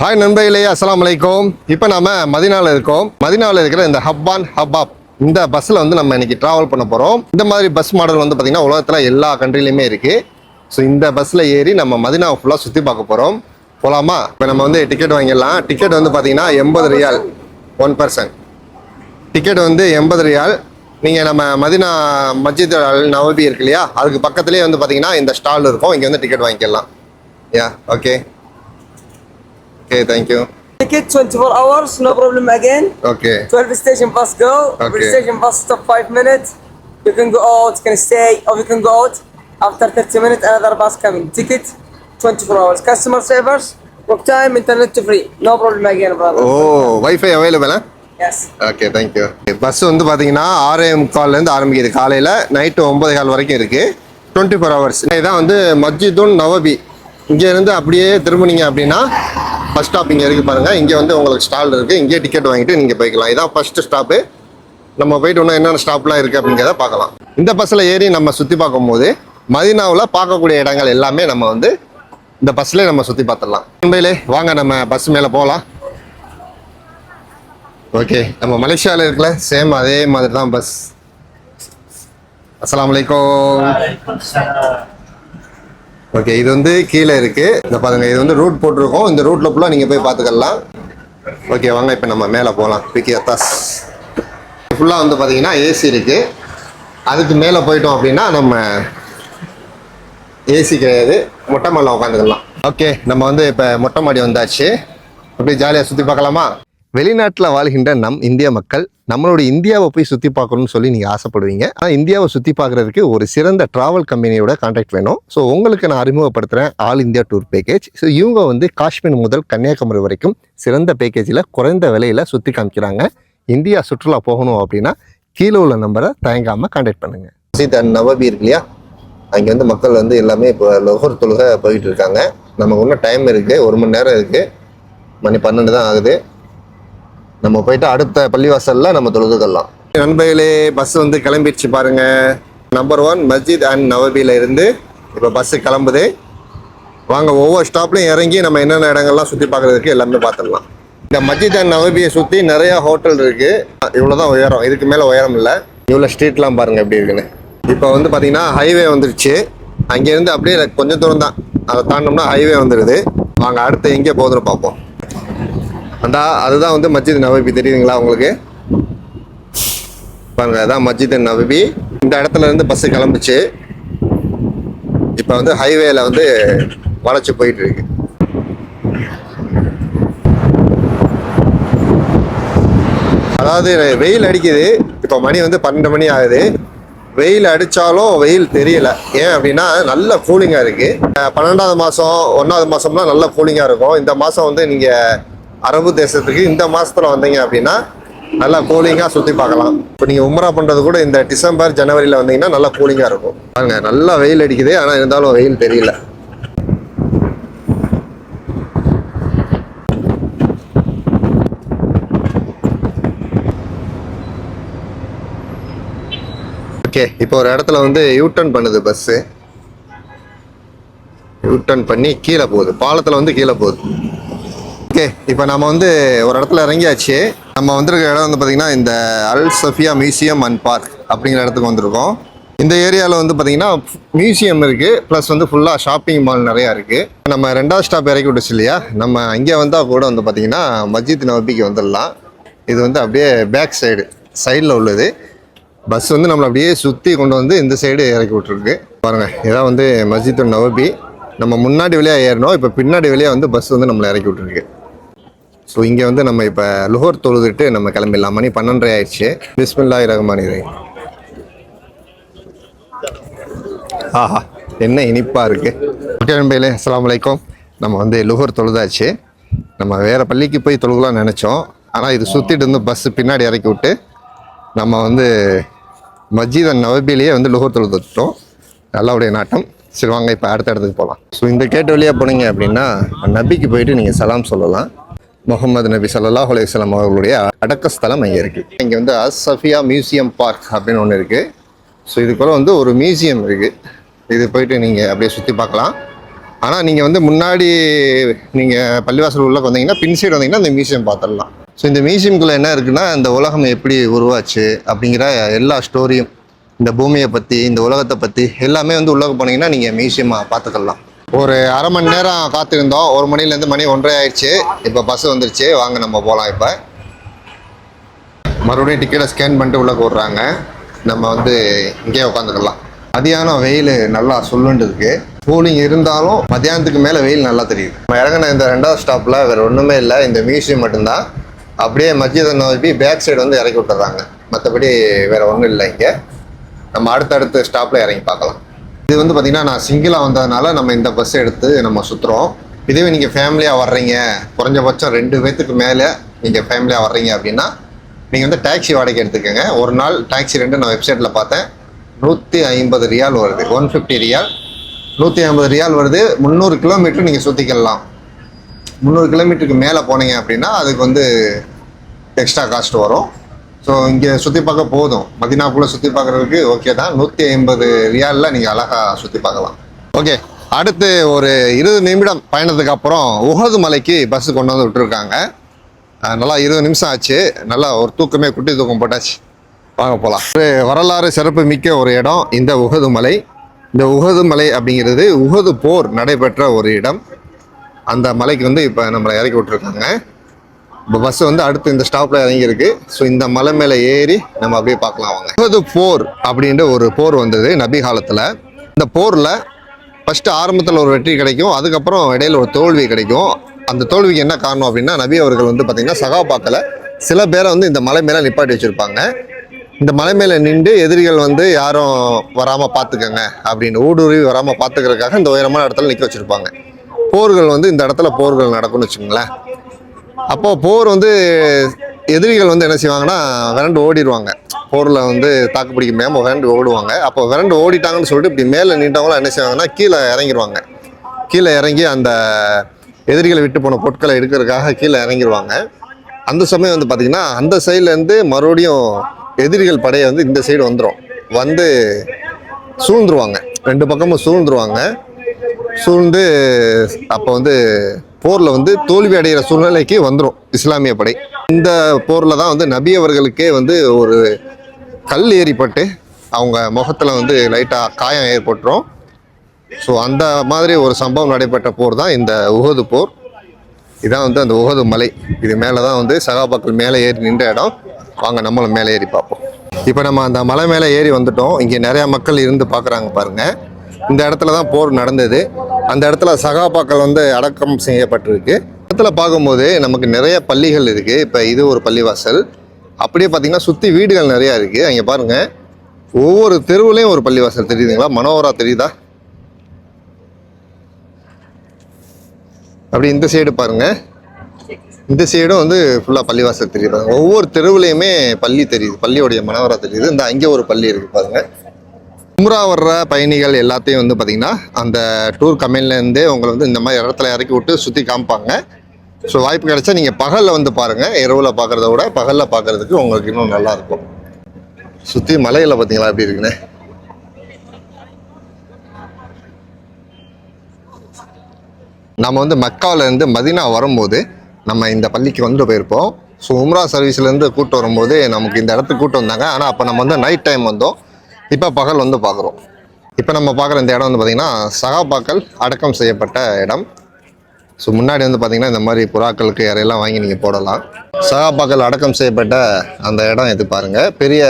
Hi நண்பர்களே அஸ்லாம் வலைக்கும் இப்போ நம்ம மதினால இருக்கோம். மதினால இருக்கிற இந்த ஹப்பான் ஹப்பாப் இந்த பஸ்ஸில் வந்து நம்ம இன்னைக்கு ட்ராவல் பண்ண போகிறோம் இந்த மாதிரி பஸ் மாடல் வந்து பார்த்திங்கன்னா உலகத்தில் எல்லா கண்ட்ரிலையுமே இருக்குது ஸோ இந்த பஸ்ஸில் ஏறி நம்ம மதினாவை ஃபுல்லாக சுற்றி பார்க்க போகிறோம் போகலாமா இப்போ நம்ம வந்து டிக்கெட் வாங்கிடலாம். டிக்கெட் வந்து பார்த்திங்கன்னா எண்பது ரியால் ஒன் பர்சன் டிக்கெட் வந்து எண்பது ரியால். நீங்கள் நம்ம மதினா மஸ்ஜித் அல் நவபி இருக்கு இல்லையா? அதுக்கு பக்கத்துலேயே வந்து பார்த்தீங்கன்னா இந்த ஸ்டால் இருக்கும். இங்கே வந்து டிக்கெட் வாங்கிக்கலாம் yeah okay okay thank you Ticket 24 hours, no problem again. Okay 12 station bus go. Okay. station bus stop 5 minutes. You can go out, can stay, or you can go out. After 30 minutes, another bus coming. Ticket 24 hours. Customer service, work time, internet to free. No problem again, brother. Oh wifi அவைலபிளா Yes. Okay thank you bus வந்து பார்த்தீங்கன்னா ஆறே முக்கால்லேருந்து ஆரம்பிக்குது காலையில் night ஒம்பது கால் வரைக்கும் இருக்குது twenty four hours இதான் வந்து மஸ்ஜிதுன் நவபி இங்கேருந்து அப்படியே திரும்பினீங்க அப்படின்னா பஸ் ஸ்டாப் இங்கே இருக்குது பாருங்கள் இங்கே வந்து உங்களுக்கு ஸ்டால் இருக்குது இங்கேயே டிக்கெட் வாங்கிட்டு நீங்கள் போய்க்கலாம். இதான் ஃபஸ்ட்டு ஸ்டாப்பு நம்ம போயிட்டு இன்னும் என்னென்ன ஸ்டாப்லாம் இருக்குது அப்படிங்கிறத பார்க்கலாம். இந்த பஸ்ஸில் ஏறி நம்ம சுற்றி பார்க்கும்போது மதினாவில் பார்க்கக்கூடிய இடங்கள் எல்லாமே நம்ம வந்து இந்த பஸ்ஸில் நம்ம சுற்றி பார்த்துடலாம். உண்மையிலே வாங்க நம்ம பஸ் மேலே போகலாம். ஓகே நம்ம மலேசியாவில் இருக்கல சேம் அதே மாதிரி தான் பஸ் அஸ்லாம் வலைக்கம் ஓகே இது வந்து கீழே இருக்கு. இந்த பாருங்க இது வந்து ரூட் போட்டிருக்கோம். இந்த ரூட்ல ஃபுல்லாக நீங்கள் போய் பார்த்துக்கலாம் ஓகே வாங்க இப்போ நம்ம மேலே போகலாம் பிக்கி அத்தாஸ் ஃபுல்லாக வந்து பார்த்தீங்கன்னா ஏசி இருக்கு. அதுக்கு மேலே போயிட்டோம் அப்படின்னா நம்ம ஏசி கிடையாது. மொட்டை மாடியில் உட்காந்துக்கலாம். ஓகே நம்ம வந்து இப்போ மொட்டை மாடி வந்தாச்சு. அப்படியே ஜாலியாக சுற்றி பார்க்கலாமா? வெளிநாட்டில் வாழ்கின்ற நம் இந்திய மக்கள் நம்மளோட இந்தியாவை போய் சுற்றி பார்க்கணும்னு சொல்லி நீங்கள் ஆசைப்படுவீங்க. ஆனால் இந்தியாவை சுற்றி பார்க்குறதுக்கு ஒரு சிறந்த ட்ராவல் கம்பெனியோட கான்டாக்ட் வேணும். ஸோ உங்களுக்கு நான் அறிமுகப்படுத்துகிறேன் all India tour package so இவங்க வந்து காஷ்மீர் முதல் கன்னியாகுமரி வரைக்கும் சிறந்த பேக்கேஜில் குறைந்த விலையில் சுற்றி காமிக்கிறாங்க. இந்தியா சுற்றுலா போகணும் அப்படின்னா கீழே உள்ள நம்பரை தயங்காமல் கான்டாக்ட் பண்ணுங்கள் சீதன் நவபி இருக்கு இல்லையா? அங்கே வந்து மக்கள் வந்து எல்லாமே இப்போ லொகர் தொழுகை போயிட்டு இருக்காங்க. நமக்கு இன்னும் டைம் இருக்குது ஒரு மணி நேரம் இருக்குது மணி பன்னெண்டு தான் ஆகுது. நம்ம போயிட்டு அடுத்த பள்ளிவாசலில் நம்ம தொழுதுக்கலாம். நண்பர்களே பஸ் வந்து கிளம்பிடுச்சு பாருங்க. நம்பர் ஒன் மஸ்ஜித் அண்ட் நவபியில் இருந்து இப்போ பஸ்ஸு கிளம்புது. வாங்க ஒவ்வொரு ஸ்டாப்லையும் இறங்கி நம்ம என்னென்ன இடங்கள்லாம் சுற்றி பார்க்குறதுக்கு எல்லாமே பார்த்துடலாம். இந்த மஸ்ஜித் அண்ட் நவபியை சுற்றி நிறையா ஹோட்டல் இருக்குது இவ்வளோ தான் உயரம். இதுக்கு மேலே உயரம் இல்லை. இவ்வளோ ஸ்ட்ரீட்லாம் பாருங்கள் எப்படி இருக்குன்னு. இப்போ வந்து பார்த்தீங்கன்னா ஹைவே வந்துருச்சு. அங்கேருந்து அப்படியே கொஞ்சம் தூரம் தான். அதை தாண்டோம்னா ஹைவே வந்துடுது வாங்க அடுத்து எங்கே போகுதுன்னு பார்ப்போம். அந்த அதுதான் வந்து மஸ்ஜித் நவபி தெரியுதுங்களா உங்களுக்கு? பாருங்க அதான் மஸ்ஜித் நவபி. இந்த இடத்துல இருந்து பஸ் கிளம்புச்சு இப்போ வந்து ஹைவேல வந்து வளைச்சு போயிட்டு இருக்கு. அதாவது வெயில் அடிக்குது. இப்போ மணி வந்து பன்னெண்டு மணி ஆகுது. வெயில் அடித்தாலும் வெயில் தெரியல. ஏன் அப்படின்னா நல்ல கூலிங்காக இருக்குது பன்னெண்டாவது மாதம் ஒன்றாவது மாதம்லாம் நல்ல கூலிங்காக இருக்கும். இந்த மாதம் வந்து நீங்கள் அரபு தேசத்துக்கு இந்த மாதத்தில் வந்தீங்க அப்படின்னா நல்லா கூலிங்காக சுற்றி பார்க்கலாம். இப்போ நீங்கள் உம்ரா பண்ணுறது கூட இந்த டிசம்பர் ஜனவரியில் வந்தீங்கன்னா நல்லா கூலிங்காக இருக்கும். பாருங்க நல்லா வெயில் அடிக்குது ஆனால் இருந்தாலும் வெயில் தெரியல. ஓகே இப்போ ஒரு இடத்துல வந்து யூட்டர்ன் பண்ணுது பஸ்ஸு யூட்டர்ன் பண்ணி கீழே போகுது. பாலத்தில் வந்து கீழே போகுது. ஓகே இப்போ நம்ம வந்து ஒரு இடத்துல இறங்கியாச்சு. நம்ம வந்திருக்க இடம் வந்து பார்த்திங்கன்னா இந்த Al Safiya museum and park அப்படிங்கிற இடத்துக்கு வந்திருக்கோம். இந்த ஏரியாவில் வந்து பார்த்திங்கன்னா மியூசியம் இருக்குது ப்ளஸ் வந்து ஃபுல்லாக ஷாப்பிங் மால் நிறையா இருக்குது நம்ம ரெண்டாவது ஸ்டாப் இறக்கி விட்டுச்சு இல்லையா? நம்ம இங்கே வந்தால் கூட வந்து பார்த்திங்கன்னா மஸ்ஜித் நவபிக்கு வந்துடலாம். இது வந்து அப்படியே பேக் சைடு சைடில் உள்ளது. பஸ் வந்து நம்மளை அப்படியே சுற்றி கொண்டு வந்து இந்த சைடு இறக்கி விட்ருக்கு பாருங்கள் இதான் வந்து மஸ்ஜித் நவபி நம்ம முன்னாடி வழியாக ஏறினோம் இப்போ பின்னாடி வழியாக வந்து பஸ் வந்து நம்மளை இறக்கி விட்ருக்கு ஸோ இங்கே வந்து நம்ம இப்போ லுஹர் தொழுதுட்டு நம்ம கிளம்பிடலாம். மணி பன்னெண்டரை ஆயிடுச்சு. பிஸ்மில்லாய் ரஹ்மான் ரஹீம் ஆஹா என்ன இனிப்பாக இருக்குது ஓகே நண்பர்களே அஸ்ஸலாமு நம்ம வந்து லுஹர் தொழுதாச்சு. நம்ம வேறு பள்ளிக்கு போய் தொழுகலாம் நினச்சோம். ஆனால் இது சுற்றிட்டு வந்து பஸ்ஸு பின்னாடி இறக்கி விட்டு நம்ம வந்து மஸ்ஜித் அண்ட் நவபிலேயே வந்து லுஹர் தொழுதுட்டோம் நல்லாவுடைய நாட்டம். சரி வாங்க இப்போ அடுத்த இடத்துக்கு போகலாம் ஸோ இந்த கேட்டு வழியாக போனீங்க அப்படின்னா நபிக்கு போயிட்டு நீங்கள் சலாம் சொல்லலாம். முகமது நபி சல்லா அலையம் அவர்களுடைய அடக்கஸ்தலம் இங்கே இருக்குது இங்கே வந்து அசஃபியா மியூசியம் பார்க் அப்படின்னு ஒன்று இருக்குது ஸோ இதுக்குள்ள வந்து ஒரு மியூசியம் இருக்குது இது போயிட்டு நீங்கள் அப்படியே சுற்றி பார்க்கலாம். ஆனால் நீங்கள் வந்து முன்னாடி நீங்கள் பள்ளிவாசல் உள்ளே வந்தீங்கன்னா பின் சைடு வந்தீங்கன்னா இந்த மியூசியம் பார்த்துடலாம். ஸோ இந்த மியூசியம்குள்ளே என்ன இருக்குன்னா இந்த உலகம் எப்படி உருவாச்சு அப்படிங்கிற எல்லா ஸ்டோரியும் இந்த பூமியை பற்றி இந்த உலகத்தை பற்றி எல்லாமே வந்து உள்ளே போனீங்கன்னா நீங்கள் மியூசியமாக பார்த்துக்கலாம். ஒரு அரை மணி நேரம் காத்திருந்தோம். ஒரு மணிலேருந்து மணி ஒன்றரை ஆயிடுச்சு. இப்போ பஸ் வந்துருச்சு. வாங்க நம்ம போகலாம் இப்போ. மறுபடியும் டிக்கெட்டை ஸ்கேன் பண்ணிட்டு உள்ளே விட்றாங்க நம்ம வந்து இங்கேயே உட்காந்துக்கலாம். மதியானம் வெயில் நல்லா சொல்லுண்டு கூலிங் இருந்தாலும் மதியானத்துக்கு மேலே வெயில் நல்லா தெரியுது. நம்ம இறங்கின இந்த ரெண்டாவது ஸ்டாப்பில் வேறு ஒன்றுமே இல்லை. இந்த மியூசியம் மட்டும்தான். அப்படியே மஸ்ஜிதை நோக்கி பேக் சைடு வந்து இறக்கி விட்டுறாங்க. மற்றபடி வேறு ஒன்றும் இல்லை இங்கே. நம்ம அடுத்தடுத்த ஸ்டாப்பில் இறங்கி பார்க்கலாம். இது வந்து பார்த்திங்கன்னா நான் சிங்கிளாக வந்ததுனால நம்ம இந்த பஸ் எடுத்து நம்ம சுற்றுறோம் இதுவே நீங்கள் ஃபேமிலியாக வர்றீங்க. குறைஞ்சபட்சம் ரெண்டு பேர்த்துக்கு மேலே நீங்கள் ஃபேமிலியாக வர்றீங்க அப்படின்னா நீங்கள் வந்து டாக்ஸி வாடகை எடுத்துக்கோங்க. ஒரு நாள் டாக்ஸி ரெண்டு நான் வெப்சைட்டில் பார்த்தேன். நூற்றி ஐம்பது ரியால் வருது. ஒன் ஃபிஃப்டி ரியால் நூற்றி ஐம்பது ரியால் வருது. முந்நூறு கிலோமீட்டர் நீங்கள் சுற்றிக்கலாம் முந்நூறு கிலோமீட்டருக்கு மேலே போனீங்க அப்படின்னா அதுக்கு வந்து எக்ஸ்ட்ரா காஸ்ட் வரும். ஸோ இங்கே சுற்றி பார்க்க போதும். மதினாக்குள்ளே சுற்றி பார்க்குறதுக்கு ஓகே தான். நூற்றி ஐம்பது ரியாலில் நீங்கள் அழகாக சுற்றி பார்க்கலாம். ஓகே அடுத்து ஒரு இருபது நிமிடம் பயணத்துக்கு அப்புறம் உகது மலைக்கு பஸ் கொண்டு வந்து விட்டுருக்காங்க. நல்லா இருபது நிமிஷம் ஆச்சு. நல்லா ஒரு தூக்கமே குட்டி தூக்கம் போட்டாச்சு. வாங்க போகலாம் ஒரு வரலாறு சிறப்பு மிக்க ஒரு இடம் இந்த உகது மலை. இந்த உகது மலை அப்படிங்கிறது உகது போர் நடைபெற்ற ஒரு இடம். அந்த மலைக்கு வந்து இப்போ நம்மளை இறக்கி விட்டுருக்காங்க. இப்போ பஸ் வந்து அடுத்து இந்த ஸ்டாப்பில் இறங்கியிருக்கு. ஸோ இந்த மலை மேலே ஏறி நம்ம அப்படியே பார்க்கலாம் வாங்க. உகது போர் அப்படின்ற ஒரு போர் வந்தது நபி காலத்தில். இந்த போரில் ஃபஸ்ட்டு ஆரம்பத்தில் ஒரு வெற்றி கிடைக்கும். அதுக்கப்புறம் இடையில ஒரு தோல்வி கிடைக்கும். அந்த தோல்விக்கு என்ன காரணம் அப்படின்னா நபி அவர்கள் வந்து பார்த்திங்கன்னா சகாபாக்கில் சில பேரை வந்து இந்த மலை மேலே நிப்பாட்டி வச்சுருப்பாங்க. இந்த மலை மேலே நின்று எதிரிகள் வந்து யாரும் வராமல் பார்த்துக்கங்க அப்படின்னு ஊடுருவி வராமல் பார்த்துக்கிறதுக்காக இந்த உயரமான இடத்துல நிற்க வச்சுருப்பாங்க. போர்கள் வந்து இந்த இடத்துல போர்கள் நடக்கும்னு வச்சுக்கோங்களேன். அப்போ போர் வந்து எதிரிகள் வந்து என்ன செய்வாங்கன்னா விரண்டு ஓடிடுவாங்க. போரில் வந்து தாக்கு பிடிக்க முடியாமல் விரண்டு ஓடுவாங்க. அப்போ விரண்டு ஓடிட்டாங்கன்னு சொல்லிட்டு இப்படி மேலே நின்றவங்களாம் என்ன செய்வாங்கன்னா கீழே இறங்கிடுவாங்க கீழே இறங்கி அந்த எதிரிகளை விட்டு போன பொருட்களை எடுக்கிறதுக்காக கீழே இறங்கிடுவாங்க அந்த சமயம் வந்து பார்த்திங்கன்னா அந்த சைட்லேருந்து மறுபடியும் எதிரிகள் படையை வந்து இந்த சைடு வந்துடும் வந்து சூழ்ந்துருவாங்க. ரெண்டு பக்கமும் சூழ்ந்துருவாங்க. சூழ்ந்து அப்போ வந்து போரில் வந்து தோல்வி அடைகிற சூழ்நிலைக்கு வந்துடும் இஸ்லாமிய படை. இந்த போரில் தான் வந்து நபி அவர்களுக்கே வந்து ஒரு கல் ஏறிப்பட்டு அவங்க முகத்தில் வந்து லைட்டாக காயம் ஏற்பட்டுரும். ஸோ அந்த மாதிரி ஒரு சம்பவம் நடைபெற்ற போர் தான் இந்த உகது போர். இதான் வந்து அந்த உகது மலை. இது மேலே தான் வந்து சகாபாக்கள் மேலே ஏறி நின்ற இடம். வாங்க நம்மளும் மேலே ஏறி பார்ப்போம். இப்போ நம்ம அந்த மலை மேலே ஏறி வந்துட்டோம். இங்கே நிறையா மக்கள் இருந்து பார்க்குறாங்க பாருங்கள் இந்த இடத்துல தான் போர் நடந்தது. அந்த இடத்துல சகாபாக்கள் வந்து அடக்கம் செய்யப்பட்டிருக்கு. இடத்துல பார்க்கும்போது நமக்கு நிறைய பள்ளிகள் இருக்குது இப்போ இது ஒரு பள்ளிவாசல். அப்படியே பார்த்தீங்கன்னா சுற்றி வீடுகள் நிறையா இருக்குது அங்கே பாருங்கள் ஒவ்வொரு தெருவுலையும் ஒரு பள்ளிவாசல். தெரியுதுங்களா? மனோகரா தெரியுதா? அப்படி இந்த சைடு பாருங்க. இந்த சைடும் வந்து ஃபுல்லாக பள்ளிவாசல் தெரியுது ஒவ்வொரு தெருவுலையுமே பள்ளி தெரியுது. பள்ளியோடைய மனவரா தெரியுது. இந்த அங்கே ஒரு பள்ளி இருக்கு பாருங்க. உம்ரா வர்ற பயணிகள் எல்லாத்தையும் வந்து பார்த்தீங்கன்னா அந்த டூர் கம்பெனிலேருந்தே உங்களை வந்து இந்த மாதிரி இடத்துல இறக்கி விட்டு சுற்றி காமிப்பாங்க. ஸோ வாய்ப்பு கிடைச்சா நீங்கள் பகலில் வந்து பாருங்கள் இரவில் பார்க்குறத விட பகலில் பார்க்குறதுக்கு உங்களுக்கு இன்னும் நல்லா இருக்கும். சுற்றி மலையில் பார்த்தீங்களா எப்படி இருக்குன்னு? நம்ம வந்து மக்காவிலேருந்து மதினா வரும்போது நம்ம இந்த பள்ளிக்கு வந்து போயிருப்போம். ஸோ உம்ரா சர்வீஸ்லேருந்து கூப்பிட்டு வரும்போது நமக்கு இந்த இடத்துக்கு கூப்பிட்டு வந்தாங்க. ஆனால் அப்போ நம்ம வந்து நைட் டைம் வந்தோம். இப்போ பகல் வந்து பார்க்குறோம். இப்போ நம்ம பார்க்குற இந்த இடம் வந்து பார்த்திங்கன்னா சகாபாக்கள் அடக்கம் செய்யப்பட்ட இடம். ஸோ முன்னாடி வந்து பார்த்திங்கன்னா இந்த மாதிரி புறாக்களுக்கு யாரையெல்லாம் வாங்கி நீங்கள் போடலாம். சகாபாக்கள் அடக்கம் செய்யப்பட்ட அந்த இடம் இது பாருங்கள் பெரிய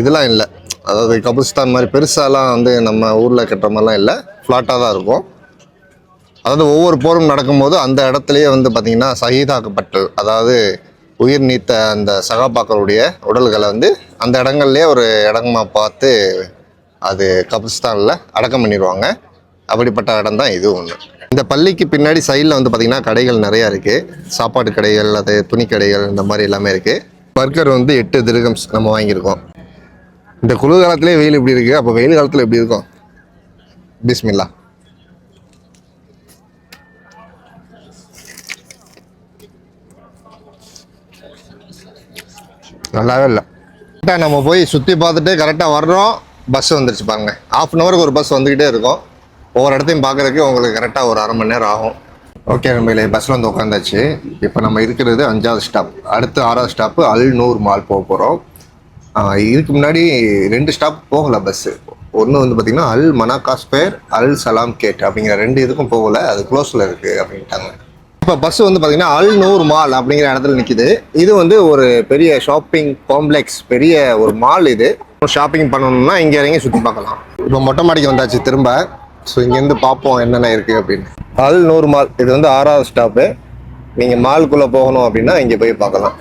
இதெல்லாம் இல்லை. அதாவது கபிரிஸ்தான் மாதிரி பெருசாலாம் வந்து நம்ம ஊரில் கட்டுற மாதிரிலாம் இல்லை. ஃப்ளாட்டாக தான் இருக்கும். அதாவது ஒவ்வொரு போரும் நடக்கும்போது அந்த இடத்துலையே வந்து பார்த்திங்கன்னா சகிதாக்கப்பட்டல் அதாவது உயிர் நீத்த அந்த சகாபாக்களுடைய உடல்களை வந்து அந்த இடங்கள்லேயே ஒரு இடமா பார்த்து அது கபிஸ்தானில் அடக்கம் பண்ணிடுவாங்க அப்படிப்பட்ட இடம் தான் இது ஒன்று இந்த பள்ளிக்கு பின்னாடி சைடில் வந்து பார்த்திங்கன்னா கடைகள் நிறையா இருக்குது சாப்பாடு கடைகள் அது துணி கடைகள் இந்த மாதிரி எல்லாமே இருக்குது பர்கர் வந்து எட்டு திருகம்ஸ் நம்ம வாங்கியிருக்கோம். இந்த குளிர்காலத்துலேயே வெயில் இப்படி இருக்குது அப்போ வெயில் காலத்தில் எப்படி இருக்கும்? பிஸ்மில்லா. நல்லாவே இல்லை. கரெக்டாக நம்ம போய் சுற்றி பார்த்துட்டு கரெக்டாக வர்றோம். பஸ் வந்துருச்சு பாருங்க. ஆஃப் அன் ஹவருக்கு ஒரு பஸ் வந்துக்கிட்டே இருக்கும். ஒவ்வொரு இடத்தையும் பார்க்குறதுக்கு உங்களுக்கு கரெக்டாக ஒரு அரை மணி நேரம் ஆகும். ஓகே நம்மளே பஸ்ஸில் வந்து உட்காந்தாச்சு இப்போ நம்ம இருக்கிறது அஞ்சாவது ஸ்டாப் அடுத்து ஆறாவது ஸ்டாப்பு அல் நூர் மால் போக போகிறோம் இதுக்கு முன்னாடி ரெண்டு ஸ்டாப் போகலை பஸ்ஸு ஒன்று வந்து பார்த்திங்கன்னா அல் மனாக்கா ஸ்கொயர் அல் சலாம் கேட் அப்படிங்கிற ரெண்டு இதுக்கும் போகலை. அது க்ளோஸில் இருக்குது அப்படின்ட்டாங்க. இப்போ பஸ் வந்து பார்த்தீங்கன்னா அல் நூர் மால் அப்படிங்கிற இடத்துல நிற்கிது இது வந்து ஒரு பெரிய ஷாப்பிங் காம்ப்ளெக்ஸ் பெரிய ஒரு மால் இது. ஷாப்பிங் பண்ணணும்னா இங்கே இறங்கி சுற்றி பார்க்கலாம். இப்போ மொட்டை மாடிக்கு வந்தாச்சு திரும்ப. ஸோ இங்கேருந்து பார்ப்போம் என்னென்ன இருக்குது அப்படின்னு. அல் நூர் மால் இது வந்து ஆறாவது ஸ்டாப்பு நீங்கள் மால்குள்ளே போகணும் அப்படின்னா இங்கே போய் பார்க்கலாம்.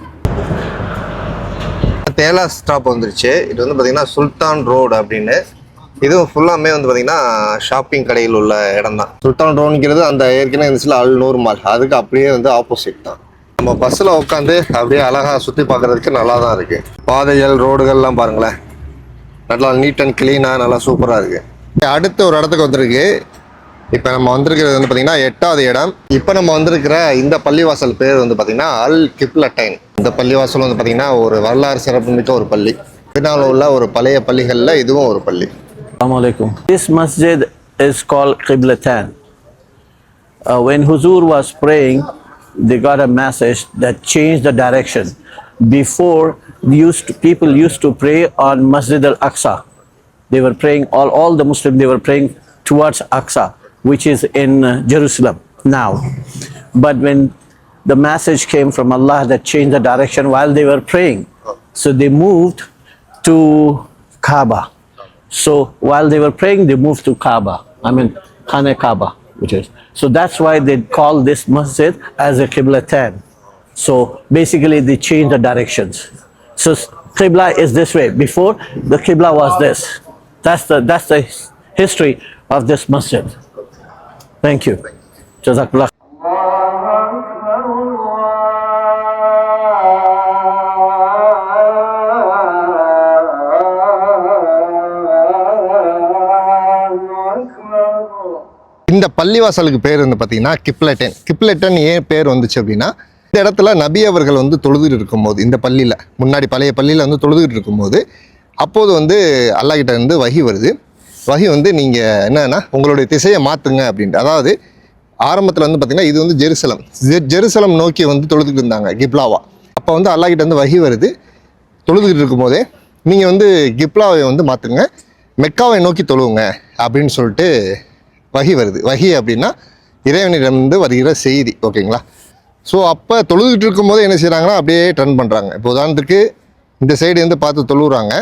தேலா ஸ்டாப் வந்துருச்சு. இது வந்து பார்த்தீங்கன்னா சுல்தான் ரோடு அப்படின்னு இதுவும் ஃபுல்லாமே வந்து பார்த்தீங்கன்னா ஷாப்பிங் கடையில் உள்ள இடம் தான் சுல்தான் ரோடுங்கிறது அந்த ஏற்கனவே இருந்துச்சுல அல் நூர் மால் அதுக்கு அப்படியே வந்து ஆப்போசிட் தான். நம்ம பஸ்ஸில் உட்காந்து அப்படியே அழகாக சுற்றி பார்க்குறதுக்கு நல்லா தான் இருக்குது பாதைகள் ரோடுகள்லாம் பாருங்களேன். நல்லா நீட் அண்ட் க்ளீனாக நல்லா சூப்பராக இருக்குது அடுத்த ஒரு இடத்துக்கு வந்திருக்கு. இப்போ நம்ம வந்திருக்கிறது வந்து பார்த்தீங்கன்னா எட்டாவது இடம். இப்போ நம்ம வந்திருக்கிற இந்த பள்ளிவாசல் பேர் வந்து பார்த்தீங்கன்னா அல் கிப்லட்டைன். இந்த பள்ளிவாசல் வந்து பார்த்தீங்கன்னா ஒரு வரலாறு சிறப்புமிக்க ஒரு பள்ளி. பின்னால் உள்ள ஒரு பழைய பள்ளிகளில் இதுவும் ஒரு பள்ளி. Assalamu. This masjid is called Qiblatan. Uh, when Huzur was praying, they got a message that changed the direction. Before, used to, people used to pray on Masjid al-Aqsa. They were praying, all, all the Muslims, they were praying towards Aqsa, which is in uh, Jerusalem now. But when the message came from Allah that changed the direction while they were praying, so they moved to Kaaba. So while they were praying, they moved to Kaaba. I mean, Khane Kaaba, which is. So that's why they call this masjid as a Qiblatan. So basically, they changed the directions. So Qibla is this way. Before, the Qibla was this. That's the, that's the history of this masjid. Thank you. Jazakallah. இந்த பள்ளிவாசலுக்கு பேர் வந்து பார்த்தீங்கன்னா கிப்லட்டன். கிப்லட்டன் ஏன் பேர் வந்துச்சு அப்படின்னா இந்த இடத்துல நபி அவர்கள் வந்து தொழுதுகிட்டு இருக்கும்போது இந்த பள்ளியில் முன்னாடி பழைய பள்ளியில் வந்து தொழுதுகிட்டு இருக்கும்போது அப்போது வந்து அல்லாஹ்கிட்ட இருந்து வகி வருது. வகி வந்து நீங்கள் என்னன்னா உங்களுடைய திசையை மாற்றுங்க அப்படின்ட்டு. அதாவது ஆரம்பத்தில் வந்து பார்த்திங்கன்னா இது வந்து ஜெருசலம். ஜெ- ஜெருசலம் நோக்கி வந்து தொழுதுகிட்டு இருந்தாங்க கிப்லாவா. அப்போ வந்து அல்லாஹ் வந்து வகி வருது. தொழுதுகிட்டு இருக்கும்போதே நீங்கள் வந்து கிப்லாவை வந்து மாற்றுங்க மெக்காவை நோக்கி தொழுவுங்க அப்படின்னு சொல்லிட்டு வகி வருது. வகி அப்படின்னா இறைவனிடமிருந்து வருகிற செய்தி ஓகேங்களா? ஸோ அப்போ தொழுதுகிட்டு இருக்கும்போது என்ன செய்கிறாங்கன்னா அப்படியே டர்ன் பண்ணுறாங்க இப்போ உதாரணத்துக்கு இந்த சைடு வந்து பார்த்து தொழுகிறாங்க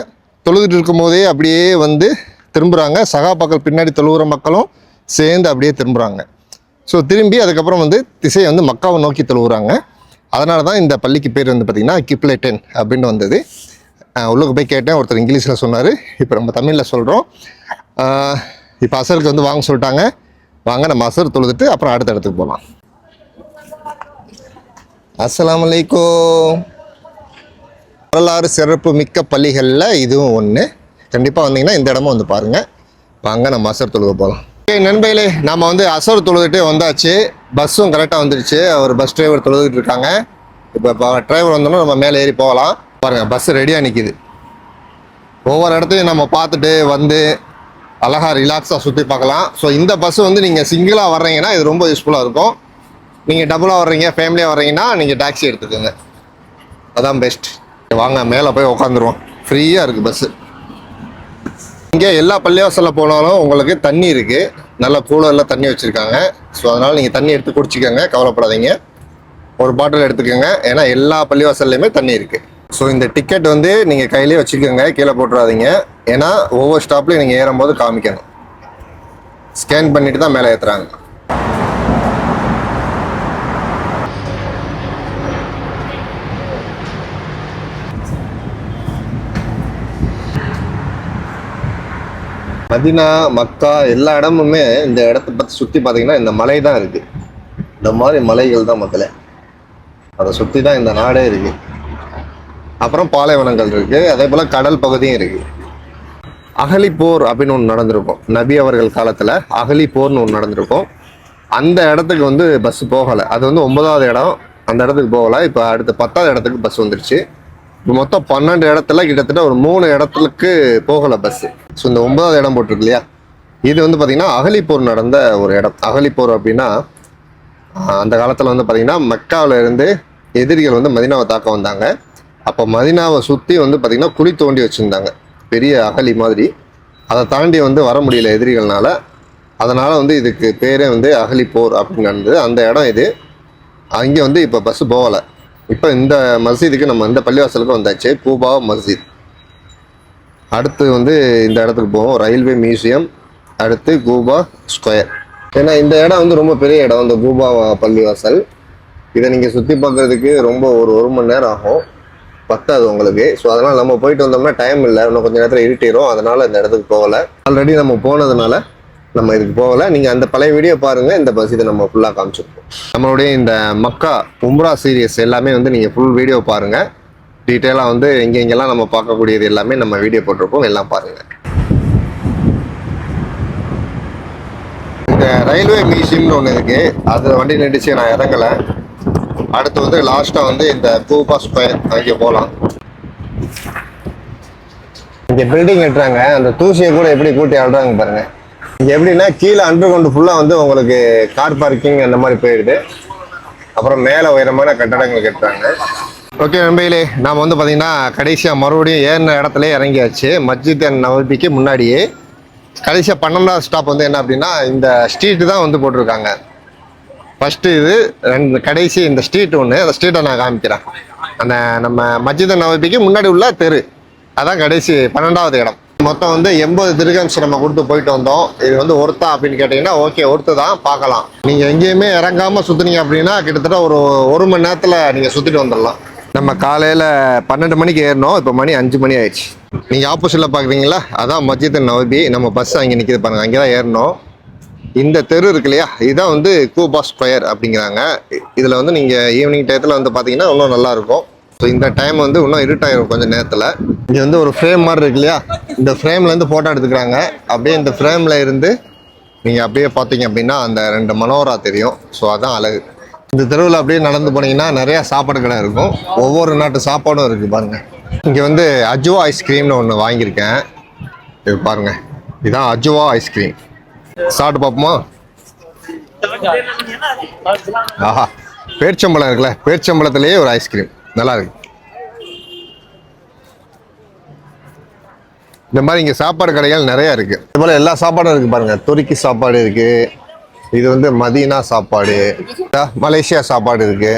தொழுதுகிட்டு இருக்கும்போதே அப்படியே வந்து திரும்புகிறாங்க சகாபாக்கள் பின்னாடி தொழுகிற மக்களும் சேர்ந்து அப்படியே திரும்புகிறாங்க ஸோ திரும்பி அதுக்கப்புறம் வந்து திசையை வந்து மக்காவை நோக்கி தொழுகிறாங்க அதனால தான் இந்த பள்ளிக்கு பேர் வந்து பார்த்திங்கன்னா கிப்லேட்டன் அப்படின்னு வந்தது. உள்ளுக்கு போய் கேட்டேன். ஒருத்தர் இங்கிலீஷில் சொன்னார். இப்போ நம்ம தமிழில் சொல்கிறோம் இப்போ அசருக்கு வந்து வாங்க சொல்லிட்டாங்க. வாங்க நம்ம அசர் தொழுதுட்டு அப்புறம் அடுத்த இடத்துக்கு போகலாம் அஸ்ஸலாமு வரலாறு சிறப்பு மிக்க பள்ளிகளில் இதுவும் ஒன்று கண்டிப்பாக வந்தீங்கன்னா இந்த இடமும் வந்து பாருங்கள் வாங்க நம்ம அசர் தொழுக போகலாம் ஏ நண்பையிலே நம்ம வந்து அசர் தொழுதுட்டே வந்தாச்சு. பஸ்ஸும் கரெக்டாக வந்துருச்சு. ஒரு பஸ் டிரைவர் தொழுதுட்டு இருக்காங்க. இப்போ டிரைவர் வந்தோம்னா நம்ம மேலே ஏறி போகலாம். பாருங்கள் பஸ் ரெடியாக நிற்கிது ஒவ்வொரு இடத்தையும் நம்ம பார்த்துட்டு வந்து அழகாக ரிலாக்ஸாக சுற்றி பார்க்கலாம். ஸோ இந்த பஸ் வந்து நீங்கள் சிங்கிளாக வர்றீங்கன்னா இது ரொம்ப யூஸ்ஃபுல்லாக இருக்கும். நீங்கள் டபுளாக வர்றீங்க ஃபேமிலியாக வர்றீங்கன்னா நீங்கள் டாக்ஸி எடுத்துக்கோங்க. அதான் பெஸ்ட் வாங்க மேலே போய் உட்காந்துருவோம் ஃப்ரீயாக இருக்குது பஸ்ஸு இங்கே எல்லா பள்ளிவாசலில் போனாலும் உங்களுக்கு தண்ணி இருக்குது நல்ல கூலரில் தண்ணி வச்சுருக்காங்க. ஸோ அதனால் நீங்கள் தண்ணி எடுத்து குடிச்சிக்கோங்க கவலைப்படாதீங்க. ஒரு பாட்டில் எடுத்துக்கோங்க. ஏன்னா எல்லா பள்ளிவாசல்லையுமே தண்ணி இருக்குது ஸோ இந்த டிக்கெட் வந்து நீங்கள் கையிலே வச்சுக்கோங்க கீழே போட்டுறாதீங்க. ஏன்னா ஒவ்வொரு ஸ்டாப்லையும் நீங்கள் ஏறும்போது காமிக்கணும். ஸ்கேன் பண்ணிட்டு தான் மேலே ஏற்றுறாங்க மதினா மக்கா எல்லா இடமுமே இந்த இடத்த பற்றி சுற்றி பார்த்தீங்கன்னா இந்த மலை தான் இருக்குது இந்த மாதிரி மலைகள் தான் மக்களே. அதை சுற்றி தான் இந்த நாடே இருக்குது அப்புறம் பாலைவனங்கள் இருக்குது அதே போல் கடல் பகுதியும் இருக்குது அகலி போர் அப்படின்னு ஒன்று நடந்திருக்கும். நபி அவர்கள் காலத்தில் அகலி போர்னு ஒன்று நடந்திருக்கும். அந்த இடத்துக்கு வந்து பஸ் போகலை. அது வந்து ஒன்பதாவது இடம். அந்த இடத்துக்கு போகலை. இப்போ அடுத்த பத்தாவது இடத்துக்கு பஸ் வந்துருச்சு. இப்போ மொத்தம் பன்னெண்டு இடத்துல கிட்டத்தட்ட ஒரு மூணு இடத்துக்கு போகலை பஸ்ஸு ஸோ இந்த ஒன்பதாவது இடம் போட்டிருக்கு இல்லையா? இது வந்து பார்த்திங்கன்னா அகலிப்போர் நடந்த ஒரு இடம். அகலிப்போர் அப்படின்னா அந்த காலத்தில் வந்து பார்த்திங்கன்னா மெக்காவில் இருந்து எதிரிகள் வந்து மதினாவை தாக்க வந்தாங்க. அப்போ மதினாவை சுற்றி வந்து பார்த்திங்கன்னா குழி தோண்டி வச்சுருந்தாங்க. பெரிய அகலி மாதிரி. அதை தாண்டி வந்து வர முடியல எதிரிகள்னால. அதனால் வந்து இதுக்கு பேரே வந்து அகலி போர் அப்படின்னு நடந்தது. அந்த இடம் இது. அங்கே வந்து இப்போ பஸ்ஸு போகலை. இப்போ இந்த மஸ்ஜிதுக்கு நம்ம இந்த பள்ளிவாசலுக்கு வந்தாச்சு. கூபா மஸ்ஜித் அடுத்து வந்து இந்த இடத்துக்கு போவோம். Railway museum. அடுத்து கூபா ஸ்கொயர். ஏன்னா இந்த இடம் வந்து ரொம்ப பெரிய இடம். இந்த கூபா பள்ளிவாசல். இதை நீங்கள் சுற்றி பார்க்குறதுக்கு ரொம்ப ஒரு ஒரு மணி நேரம் ஆகும். பத்தாது உங்களுக்கு. ஸோ அதனால் நம்ம போயிட்டு வந்தோம்னா டைம் இல்லை. இன்னும் கொஞ்சம் நேரத்தில் இருட்டிடும் அதனால் இந்த இடத்துக்கு போகலை. ஆல்ரெடி நம்ம போனதுனால நம்ம இதுக்கு போகலை. நீங்கள் அந்த பழைய வீடியோ பாருங்கள் இந்த பஸ் இதை நம்ம ஃபுல்லாக காமிச்சிருப்போம். நம்மளுடைய இந்த மக்கா உம்ரா சீரியஸ் எல்லாமே வந்து நீங்கள் ஃபுல் வீடியோ பாருங்கள் டீட்டெயிலாக வந்து எங்கெங்கெல்லாம் நம்ம பார்க்கக்கூடியது எல்லாமே நம்ம வீடியோ போட்டிருப்போம். எல்லாம் பாருங்கள் இந்த ரயில்வே மியூசியம்னு ஒன்று இருக்குது அதில் வண்டி நின்றுச்சு நான் இறங்கலை. அடுத்து வந்து லாஸ்ட்டாக வந்து இந்த கூபா ஸ்கொயர் அங்கே போகலாம் இங்கே பில்டிங் கட்டுறாங்க. அந்த தூசியை கூட எப்படி கூட்டி ஆடுறாங்க பாருங்க. இங்கே எப்படின்னா கீழே அண்டர் கிரவுண்டு ஃபுல்லாக வந்து உங்களுக்கு கார் பார்க்கிங் அந்த மாதிரி போயிடுது. அப்புறம் மேலே உயரமான கட்டடங்கள் கட்டுறாங்க. ஓகே நண்பையிலே நாம் வந்து பார்த்தீங்கன்னா கடைசியாக மறுபடியும் ஏறின இடத்துல இறங்கியாச்சு. மஸ்ஜித் அண்ட் நவபிக்கு முன்னாடியே. கடைசியாக பன்னெண்டாவது ஸ்டாப் வந்து என்ன அப்படின்னா இந்த ஸ்ட்ரீட்டு தான் வந்து போட்டிருக்காங்க. ஃபஸ்ட்டு இது ரெண்டு கடைசி இந்த ஸ்ட்ரீட் ஒன்று அந்த ஸ்ட்ரீட்டை நான் காமிக்கிறேன். அந்த நம்ம மஜித நவபிக்கு முன்னாடி உள்ள தெரு. அதான் கடைசி பன்னெண்டாவது இடம். மொத்தம் வந்து எண்பது திருகம்ஸ் நம்ம கொடுத்து போயிட்டு வந்தோம். இது வந்து ஒருத்தா அப்படின்னு கேட்டிங்கன்னா ஓகே ஒருத்து தான் பார்க்கலாம். நீங்கள் எங்கேயுமே இறங்காமல் சுற்றுனீங்க அப்படின்னா கிட்டத்தட்ட ஒரு ஒரு மணி நேரத்தில் நீங்கள் சுற்றிட்டு வந்துடலாம். நம்ம காலையில் பன்னெண்டு மணிக்கு ஏறினோம் இப்போ மணி அஞ்சு மணி ஆயிடுச்சு. நீங்கள் ஆப்போசிட்டில் பார்க்குறீங்களா அதான் மஜித் நவபி நம்ம பஸ் அங்கே நிற்கிது பாருங்கள் அங்கே தான் ஏறினோம் இந்த தெரு இருக்கு இல்லையா? இதுதான் வந்து கூபா ஸ்கொயர் அப்படிங்கிறாங்க. இதில் வந்து நீங்கள் ஈவினிங் டயத்தில் வந்து பார்த்தீங்கன்னா இன்னும் நல்லா இருக்கும். ஸோ இந்த டைம் வந்து இன்னும் இருட்டாயிரும் கொஞ்சம் நேரத்தில். இங்கே வந்து ஒரு ஃப்ரேம் மாதிரி இருக்கு இல்லையா? இந்த ஃப்ரேம்லேருந்து ஃபோட்டோ எடுத்துக்கிறாங்க. அப்படியே இந்த ஃப்ரேமில் இருந்து நீங்கள் அப்படியே பார்த்தீங்க அப்படின்னா அந்த ரெண்டு மனோரா தெரியும். ஸோ அதான் அழகு. இந்த தெருவில் அப்படியே நடந்து போனீங்கன்னா நிறையா சாப்பாடு கடை இருக்கும். ஒவ்வொரு நாட்டு சாப்பாடும் இருக்குது பாருங்கள் இங்கே வந்து அஜுவா ஐஸ்கிரீம்னு ஒன்று வாங்கியிருக்கேன். இது பாருங்கள் இதுதான் அஜுவா ஐஸ்கிரீம் சாப்பிட்டு பார்ப்போமா? ஆஹா பேர்ச்சம்பளம் இருக்குல்ல பேர்ச்சம்பளத்திலேயே ஒரு ஐஸ்கிரீம் நல்லா இருக்கு. இந்த மாதிரி இங்கே சாப்பாடு கடைகள் நிறைய இருக்கு. இது போல எல்லா சாப்பாடும் இருக்கு பாருங்க. துருக்கி சாப்பாடு இருக்கு. இது வந்து மதீனா சாப்பாடு. மலேசியா சாப்பாடு இருக்கு.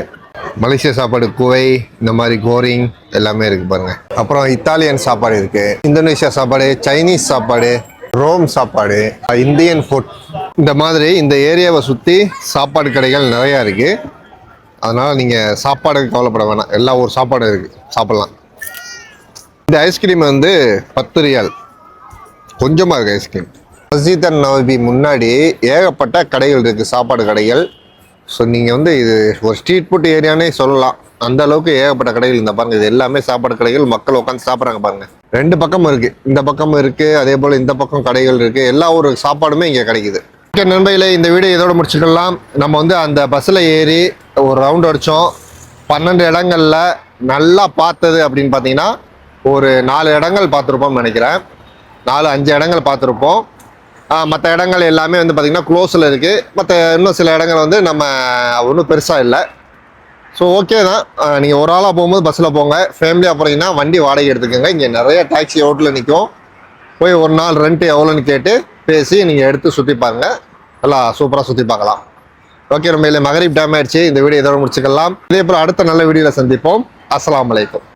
மலேசியா சாப்பாடு குவை இந்த மாதிரி கோரிங் எல்லாமே இருக்கு பாருங்க. அப்புறம் இத்தாலியன் சாப்பாடு இருக்கு. இந்தோனேஷியா சாப்பாடு சைனீஸ் சாப்பாடு. ரோம் சாப்பாடு இந்தியன் ஃபுட் இந்த மாதிரி இந்த ஏரியாவை சுற்றி சாப்பாடு கடைகள் நிறையா இருக்குது அதனால் நீங்கள் சாப்பாடுக்கு கவலைப்பட வேணாம். எல்லா ஒரு சாப்பாடு இருக்குது சாப்பிட்லாம். இந்த ஐஸ்கிரீம் வந்து பத்து ரியால். கொஞ்சமாக இருக்குது ஐஸ்கிரீம் மஸ்ஜித் அண்ட் நவபி முன்னாடி ஏகப்பட்ட கடைகள் இருக்குது சாப்பாடு கடைகள். ஸோ நீங்கள் வந்து இது ஒரு ஸ்ட்ரீட் ஃபுட் ஏரியானே சொல்லலாம். அந்த அளவுக்கு ஏகப்பட்ட கடைகள் இந்த பாருங்க இது எல்லாமே சாப்பாடு கடைகள். மக்கள் உட்காந்து சாப்பிட்றாங்க பாருங்க. ரெண்டு பக்கமும் இருக்குது இந்த பக்கமும் இருக்குது அதே போல் இந்த பக்கம் கடைகள் இருக்குது எல்லா ஒரு சாப்பாடுமே இங்கே கிடைக்குது. ஓகே நண்பர்களே இந்த வீடியோ இதோட முடிச்சுக்கலாம். நம்ம வந்து அந்த பஸ்ஸில் ஏறி ஒரு ரவுண்ட் அடித்தோம் பன்னெண்டு இடங்கள்ல நல்லா பார்த்தது அப்படின்னு பார்த்தீங்கன்னா ஒரு நாலு இடங்கள் பார்த்துருப்போம்னு நினைக்கிறேன். நாலு அஞ்சு இடங்கள் பார்த்துருப்போம். மற்ற இடங்கள் எல்லாமே வந்து பார்த்திங்கன்னா க்ளோஸில் இருக்குது மற்ற இன்னும் சில இடங்கள் வந்து நம்ம ஒன்றும் பெருசாக இல்லை. ஸோ ஓகே தான். நீங்கள் ஒரு ஆளாக போகும்போது பஸ்ஸில் போங்க. ஃபேமிலியாக போகிறீங்கன்னா வண்டி வாடகை எடுத்துக்கோங்க. இங்கே நிறைய டாக்ஸி ஓட்டில் நிற்கும் போய் ஒரு நாள் ரெண்ட் எவ்வளோன்னு கேட்டு பேசி நீங்கள் எடுத்து சுற்றி பாருங்க. நல்லா சூப்பராக சுற்றி பார்க்கலாம். ஓகே நம்ம இல்லை மகரீப் டேம் ஆயிடுச்சு. இந்த வீடியோ இதோட முடிச்சுக்கலாம். இதே போல் அடுத்த நல்ல வீடியோவில் சந்திப்போம். அஸ்லாம் வலைக்கம்